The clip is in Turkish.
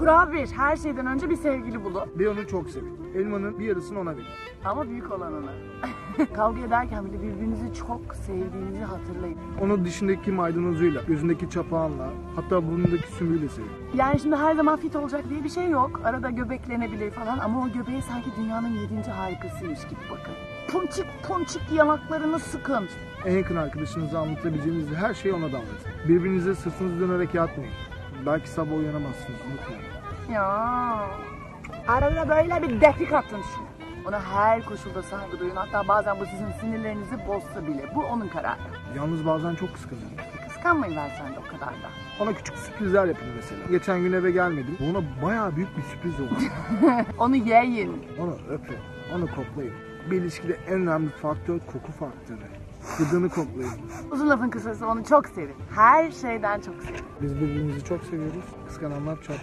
Kural bir, her şeyden önce bir sevgili bulun. Bir onu çok sevin. Elmanın bir yarısını ona verin. Ama büyük olanını. Kavga ederken bile birbirinizi çok sevdiğinizi hatırlayın. Onu dişindeki maydanozuyla, gözündeki çapağınla, hatta burnundaki sümüğüyle sevin. Yani şimdi her zaman fit olacak diye bir şey yok. Arada göbeklenebilir falan ama o göbeği sanki dünyanın yedinci harikasıymış gibi bakın. Punçik punçik yanaklarını sıkın. En yakın arkadaşınıza anlatabileceğiniz her şeyi ona da anlatın. Birbirinize sırtınızı dönerek yatmayın. Belki sabah uyanamazsınız, unutmayın. Ya. Arada böyle bir defik atın şunu. Ona her koşulda saygı duyun. Hatta bazen bu sizin sinirlerinizi bozsa bile. Bu onun kararı. Yalnız bazen çok kıskanıyorum. Kıskanmayın ver sen de o kadar da. Ona küçük sürprizler yapın mesela. Geçen gün eve gelmedim. Bu ona bayağı büyük bir sürpriz oldu. Onu yiyin. onu öpün, onu koklayın. Bir ilişkide en önemli faktör koku faktörü. Gıdığını koklayın. Uzun lafın kısası onu çok sevin. Her şeyden çok sevin. Biz birbirimizi çok seviyoruz. Kıskananlar çok.